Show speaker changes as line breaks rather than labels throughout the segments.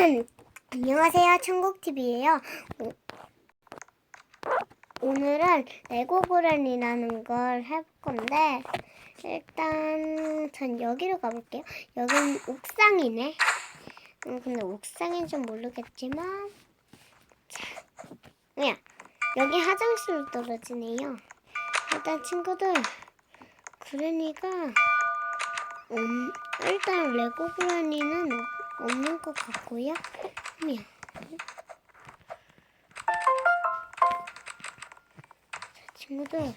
안녕하세요, 천국TV예요. 오늘은 레고그랜이라는 걸 해볼 건데 일단 전 여기로 가볼게요. 여긴 옥상이네. 음, 근데 옥상인 줄 모르겠지만 자, 야 여기 화장실로 떨어지네요. 일단 친구들 그랜이가 음, 일단 레고그랜이는 없는 것 같고요. 미안. 자, 친구들,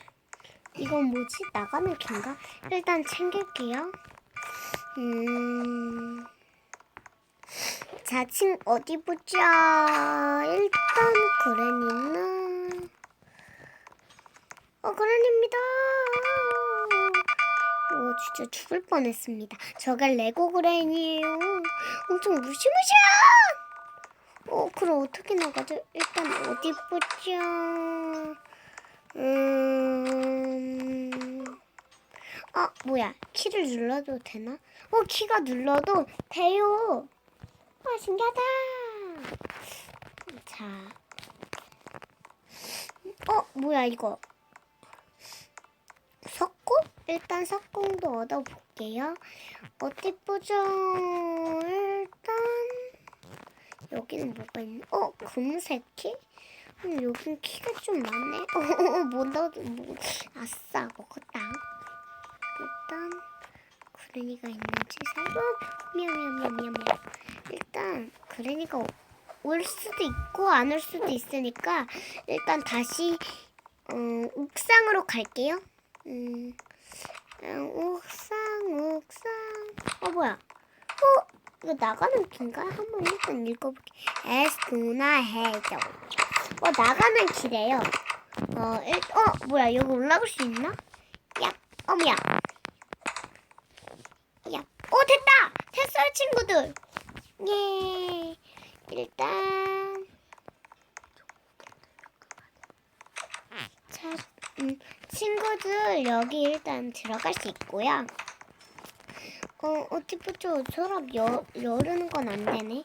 이건 뭐지? 나가는 캔가? 일단 챙길게요. 음. 자, 친, 어디 보자. 일단, 그랜이는. 어, 그랜입니다. 오, 진짜 죽을 뻔했습니다. 저가 레고 그랜이에요. 엄청 무시무시야! 어, 그럼 어떻게 나가죠? 일단 어디 보자. 음. 아, 뭐야. 키를 눌러도 되나? 어, 키가 눌러도 돼요. 아, 신기하다. 자. 어, 뭐야, 이거. 석궁? 일단 석궁도 얻어볼게요. 어디 보자. 일단 여기는 뭐가 있나? 어, 금색 키? 음, 여긴 키가 좀 많네. 어, 뭐 넣어도 뭐 아싸 먹었다. 일단 그레니가 있는지 살고 미안 미안 미안 미안 미안. 일단 그레니가 올 수도 있고 안 올 수도 있으니까 일단 다시 어, 옥상으로 갈게요. 음, 음, 옥상, 옥상. 어, 뭐야? 어, 이거 나가는 길인가? 한번 일단 읽어볼게. 에스쿠나 해적. 어, 나가는 길이에요. 어, 일, 어, 뭐야? 여기 올라갈 수 있나? 야, 어머야. 야, 어, 됐다! 됐어요, 친구들! 예. 일단. 자, 음, 친구들 여기 일단 들어갈 수 있고요. 어, 보죠. 서랍 여, 열는 건 안 되네.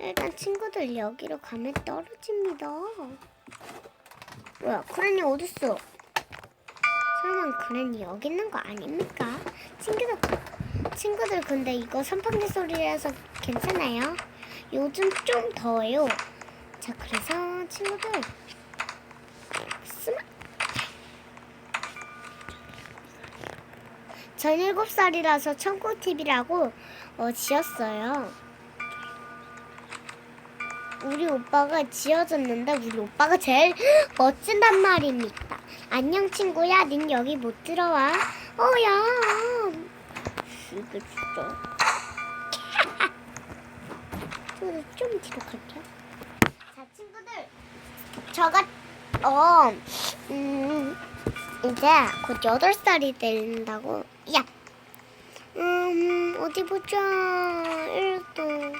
일단 친구들 여기로 가면 떨어집니다. 뭐야, 그랜이 어딨어? 설마 그랜이 여기 있는 거 아닙니까? 친구들, 친구들 근데 이거 선풍기 소리라서 괜찮아요? 요즘 좀 더워요. 자, 그래서 친구들 스마 전 일곱 살이라서 청코TV라고 어, 지었어요. 우리 오빠가 지어줬는데 우리 오빠가 제일 멋진단 말입니다. 안녕 친구야, 닌 여기 못 들어와. 어야. 이게 진짜. 좀, 좀 뒤로 갈게요. 자 친구들, 저가 어, 음. 이제 곧 8살이 된다고. 야! 음, 어디 보자. 일단,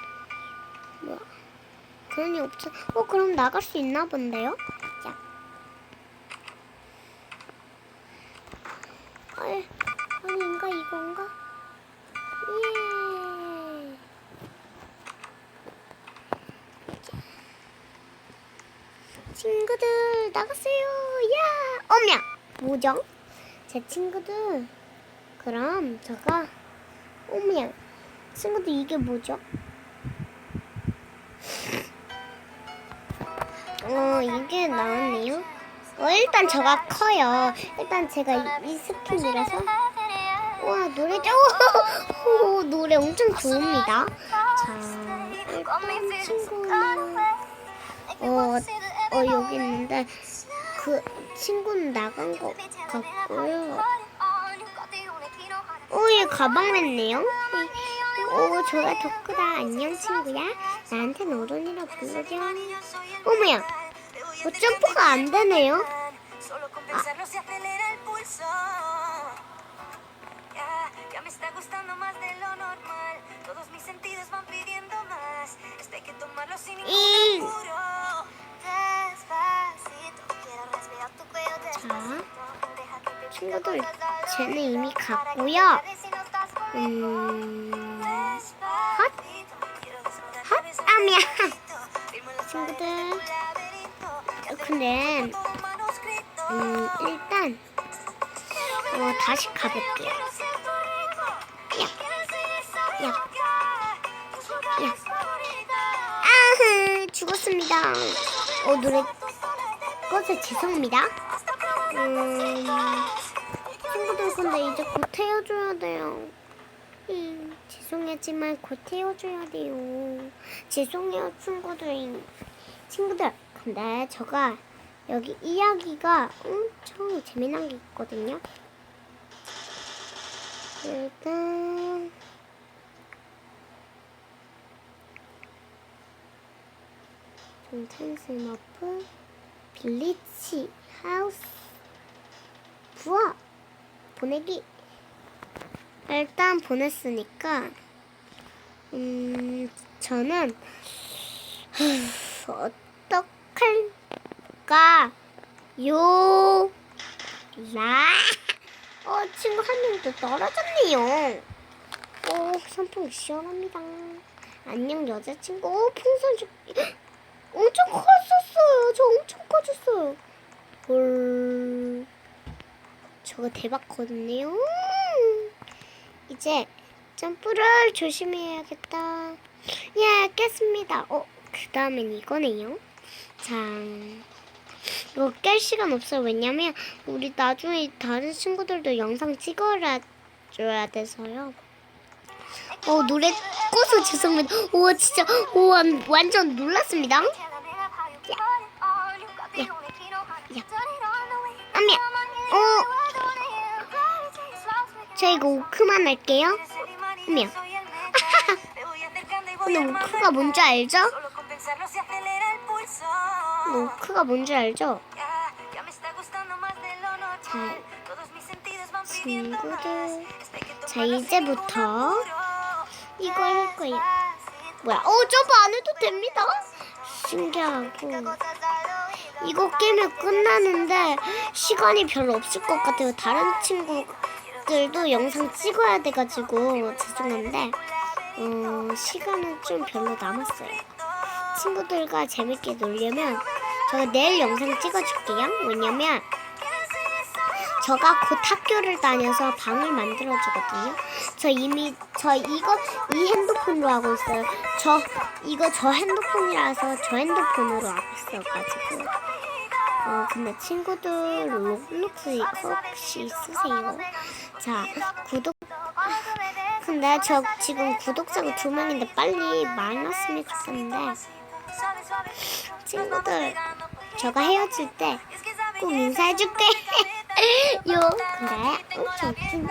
뭐, 그런이 없어. 어, 그럼 나갈 수 있나 본데요? 자. 아이, 아닌가, 이건가? 예. 친구들, 나갔어요. 야! 어명! 뭐죠? 제 친구들 그럼 제가 어머야 친구들 이게 뭐죠? 어 이게 나왔네요. 어 일단 저가 커요. 일단 제가 이, 이 스킨이라서 와 노래 오, 오 노래 엄청 좋습니다. 자 일단 친구는 어, 어 여기 있는데 그 친구는 나간 것 같고요. 오, 얘 가방 냈네요. 오, 저가 더 크다. 안녕, 친구야. 나한테는 어른이라 불러줘. 어머야, 어, 점프가 안 되네요.
Solo con pensarlo se acelera el pulso. Ya, ya me está gustando más de lo normal. Todos mis sentidos van pidiendo más.
친구들, 쟤는 이미 갔고요. 음,
Despacito, quiero desnudarte
핫? 아 미안 친구들 어, 근데 음 일단 어 다시 가볼게요 야, 야. 아흐 죽었습니다 어 노래 꺼서 죄송합니다 음 친구들 근데 이제 곧 태워줘야 돼요. 음, 죄송하지만 곧 태워줘야 돼요. 죄송해요 친구들. 친구들 근데 제가 여기 이야기가 엄청 재미난 게 있거든요. 일단 존탄스머프 빌리치 하우스 부엌 보내기 일단 보냈으니까 음 저는 어떡할까 요 라. 어 친구 한 명도 떨어졌네요. 오 선풍 시원합니다. 안녕 여자친구. 오 풍선 좀 엄청 컸었어요. 저 엄청 커졌어요. 헐. 저거 대박거든요. 이제 점프를 조심해야겠다. 예, 깼습니다. 어, 그 다음엔 이거네요. 자, 이거 깰 시간 없어요. 왜냐면 우리 나중에 다른 친구들도 영상 찍어라 줘야 돼서요. 어, 노래 꺼서 죄송합니다. 우와, 진짜, 우와, 완전 놀랐습니다. 저 이거 오크만 할게요. 아미야. 근데 오크가 뭔지 알죠? 오크가 뭔지 알죠? 친구들. 자, 이제부터 이걸 할 거예요. 뭐야? 어, 저거 안 해도 됩니다. 신기하고. 이거 깨면 끝나는데 시간이 별로 없을 것 같아요. 다른 친구 들도 영상 찍어야 돼가지고 죄송한데 어, 시간은 좀 별로 남았어요. 친구들과 재밌게 놀려면 제가 내일 영상 찍어줄게요. 왜냐면 제가 곧 학교를 다녀서 방을 만들어 주거든요. 저 이미 저 이거 이 핸드폰으로 하고 있어요. 저 이거 저 핸드폰이라서 저 핸드폰으로 하고 있어가지고. 어 근데 친구들 로블록스 혹시 쓰세요? 자 구독. 근데 저 지금 구독자가 두 명인데 빨리 많았으면 좋겠는데 친구들 저가 헤어질 때 꼭 인사해줄게. 요 근데 엄청 웃긴 음,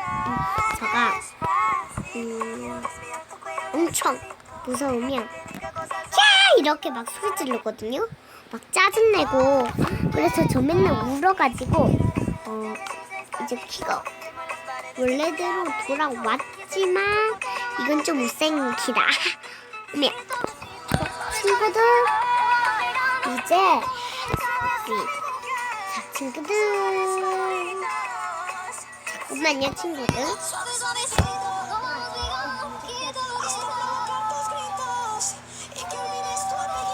제가 음, 엄청 무서우면 야 이렇게 막 소리 지르거든요. 막 짜증내고 그래서 저 맨날 울어가지고 어 이제 키가 원래대로 돌아왔지만 이건 좀 못생긴 키다. 어머 친구들 이제 우리 자 친구들. 잠깐만요 친구들.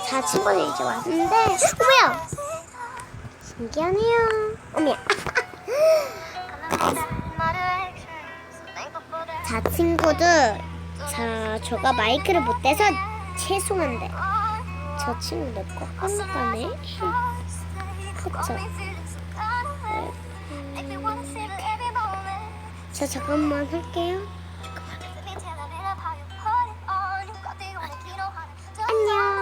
자 친구들 이제 왔는데 어머야! 신기하네요. 어머야 다 친구들. 자 저가 마이크를 못 대서 죄송한데. 저 친구 내거 깜깜해 그쵸 자 잠깐만 할게요. 잠깐만. 안녕.